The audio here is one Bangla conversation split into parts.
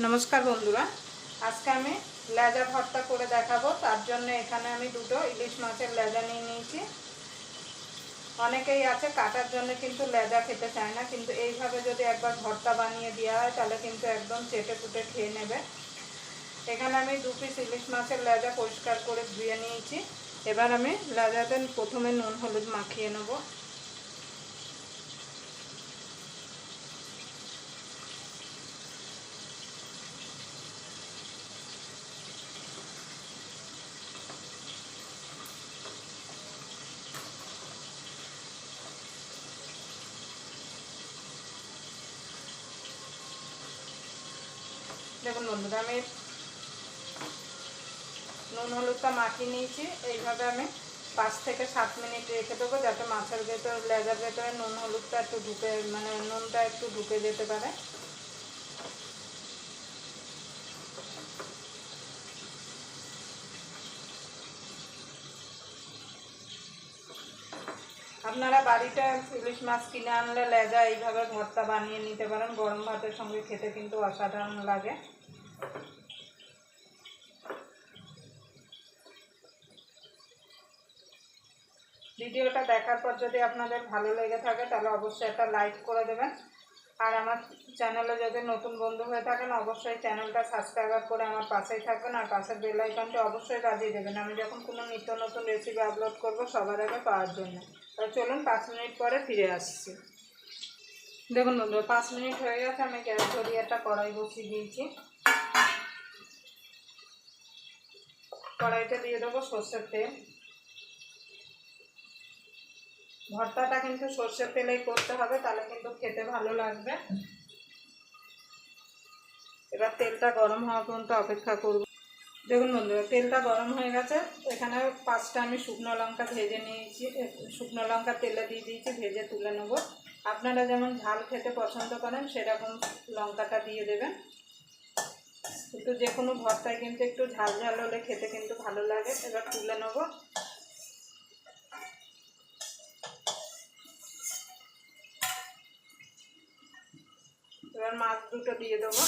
নমস্কার বন্ধুরা। আজকে আমি লেজা ভর্তা করে দেখাবো। তার জন্য এখানে আমি দুটো ইলিশ মাছের লেজা নিয়ে নিয়েছি। অনেকেই আছে কাটার জন্য কিন্তু লেজা খেতে চায় না, কিন্তু এইভাবে যদি একবার ভর্তা বানিয়ে দেওয়া হয়, তাহলে কিন্তু একদম চেটে পুটে খেয়ে নেবে। এখানে আমি দু পিস ইলিশ মাছের লেজা পরিষ্কার করে ধুয়ে নিয়েছি। এবার আমি লেজাতে প্রথমে নুন, হলুদ মাখিয়ে নেব। দেখুন বন্ধুরা আমি নুন হলুদটা মাখিয়ে নিয়েছি। এইভাবে আমি পাঁচ থেকে সাত মিনিট রেখে দেবো যাতে মাছের ভেতর, লেজার ভেতরে নুন হলুদটা একটু ঢুকে মানে নুনটা একটু ঢুকে যেতে পারে। আপনারা বাড়িতে ইলিশ মাছ কিনে আনলে লেজা এইভাবে ভর্তা বানিয়ে নিতে পারেন। গরম ভাতের সঙ্গে খেতে কিন্তু অসাধারণ লাগে। ভিডিওটা দেখার পর যদি আপনাদের ভালো লেগে থাকে, তাহলে অবশ্যই একটা লাইক করে দেবেন। আর আমার চ্যানেলে যদি নতুন বন্ধু হয়ে থাকেন, অবশ্যই চ্যানেলটা সাবস্ক্রাইব করে আমার পাশেই থাকবেন। আর পাশের বেল অবশ্যই বাজিয়ে দেবেন। আমি যখন কোনো নিত্য নতুন রেসিপি আপলোড করব, সবার আগে পাওয়ার জন্য। তো চলুন পাঁচ মিনিট পরে ফিরে আসছি। দেখুন বন্ধু পাঁচ মিনিট হয়ে গেছে, আমি গ্যাস ধরিয়ে একটা কড়াই বসিয়ে দিয়েছি। কড়াইতে দিয়ে দেবো সর্ষের তেল। ভর্তাটা কিন্তু সর্ষের তেলেই করতে হবে, তাহলে কিন্তু খেতে ভালো লাগবে। এবার তেলটা গরম হওয়া পর্যন্ত অপেক্ষা করব। দেখুন বন্ধুরা, তেলটা গরম হয়ে গেছে। এখানে পাঁচটা আমি শুকনো লঙ্কা ভেজে নিয়েছি শুকনো লঙ্কা তেলে দিয়ে দিয়েছি, ভেজে তুলে নেব। আপনারা যেমন ঝাল খেতে পছন্দ করেন, সেরকম লঙ্কাটা দিয়ে দেবেন। কিন্তু যে কোনো ভর্তায় কিন্তু একটু ঝাল ঝাল হলে খেতে কিন্তু ভালো লাগে এবার তুলে নেব। এবার মাছ দুটো দিয়ে দেবো।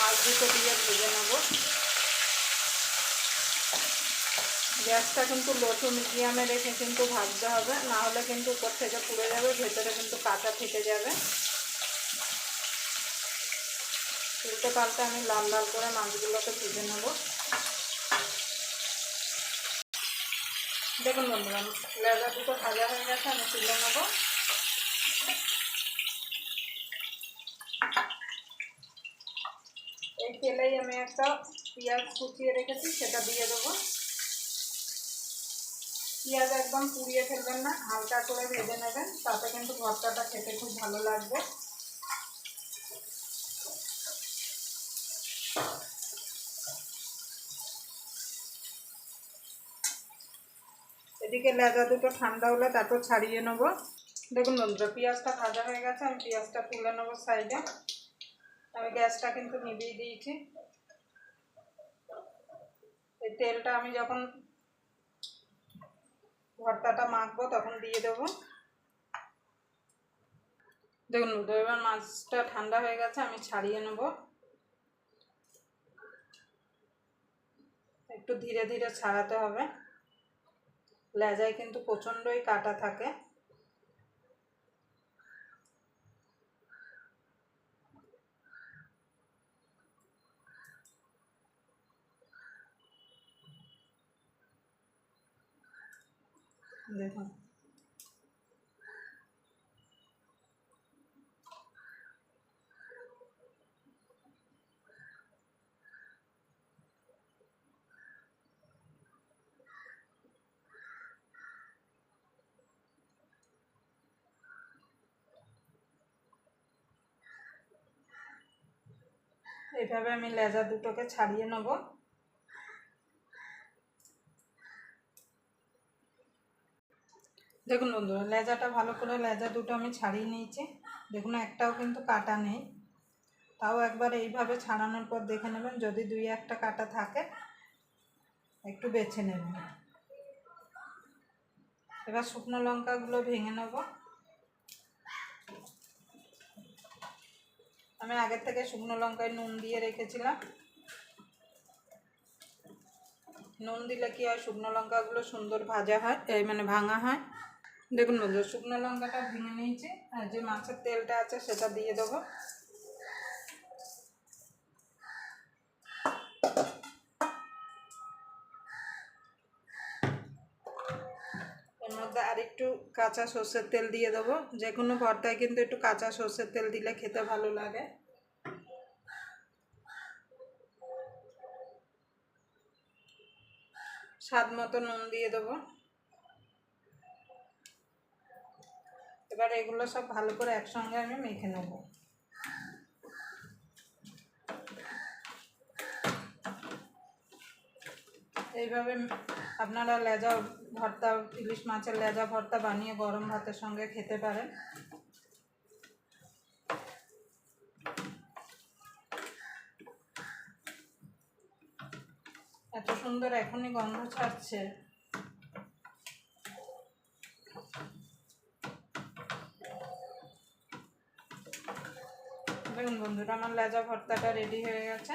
মাছ দুটো দিয়ে ভেজে নেব। গ্যাসটা কিন্তু লো টু মিডিয়ামে রেখে কিন্তু ভাজতে হবে, না হলে কিন্তু উপর থেকে পুড়ে যাবে, ভেতরে কিন্তু কাঁচা থেকে যাবে। উল্টে পাল্টে আমি লাল লাল করে মাছগুলোকে ভেজে নেব। দেখুন বন্ধুরা, লেজা দুটো ভাজা হয়ে গেছে, আমি তুলে নেব। এই তেলেই আমি একটা পেঁয়াজ কুচিয়ে রেখেছি, সেটা দিয়ে দেবো। পেঁয়াজ একদম পুড়িয়ে ফেলবেন না, হালকা করে ভেজে নেবেন, তাতে কিন্তু ভর্তাটা খেতে খুব ভালো লাগবে। এদিকে লেজা দুটো ঠান্ডা হলে তারপর ছাড়িয়ে নেব। দেখুন বন্ধুরা, পেঁয়াজটা ভাজা হয়ে গেছে, আমি পেঁয়াজটা তুলে নেব সাইডে। আমি গ্যাসটা কিন্তু নিভিয়ে দিয়েছি। এই তেলটা আমি যখন ভর্তাটা মাখবো তখন দিয়ে দেবো। দেখুন এবার মাছটা ঠান্ডা হয়ে গেছে, আমি ছাড়িয়ে নেব। একটু ধীরে ধীরে ছাড়াতে হবে। লেজায় কিন্তু প্রচণ্ডই কাটা থাকে। দেখুন। এইভাবে আমি লেজা দুটোকে ছাড়িয়ে নেব। দেখুন বন্ধুরা লেজাটা ভালো করে লেজা দুটো আমি ছাড়িয়ে নিয়েছি। দেখুন, একটাও কিন্তু কাটা নেই। তাও একবার এইভাবে ছাড়ানোর পর দেখে নেবেন, যদি দুই একটা কাটা থাকে, একটু বেছে নেবেন। এবার শুকনো লঙ্কাগুলো ভেঙে নেব। আমি আগের থেকে শুকনো লঙ্কায় নুন দিয়ে রেখেছিলাম। নুন দিলে কি হয়? শুকনো লঙ্কাগুলো সুন্দর ভাজা হয় এই মানে ভাঙা হয়। দেখুন বন্ধু শুকনো লঙ্কাটা ভেঙে নিয়েছি, আর যে মাছের তেলটা আছে সেটা দিয়ে দেবো। মধ্যে আর একটু কাঁচা সর্ষের তেল দিয়ে দেবো। যে কোনো ভর্তায় কিন্তু একটু কাঁচা সর্ষের তেল দিলে খেতে ভালো লাগে। স্বাদ মতো নুন দিয়ে দেবো। এবার এগুলো সব ভালো করে একসঙ্গে আমি মেখে নেব। এইভাবে আপনারা লেজা ভর্তা, ইলিশ মাছের লেজা ভর্তা বানিয়ে গরম ভাতের সঙ্গে খেতে পারেন। এত সুন্দর এখনই গন্ধ ছাড়ছে। দেখুন বন্ধুরা, আমার লেজা ভর্তাটা রেডি হয়ে গেছে।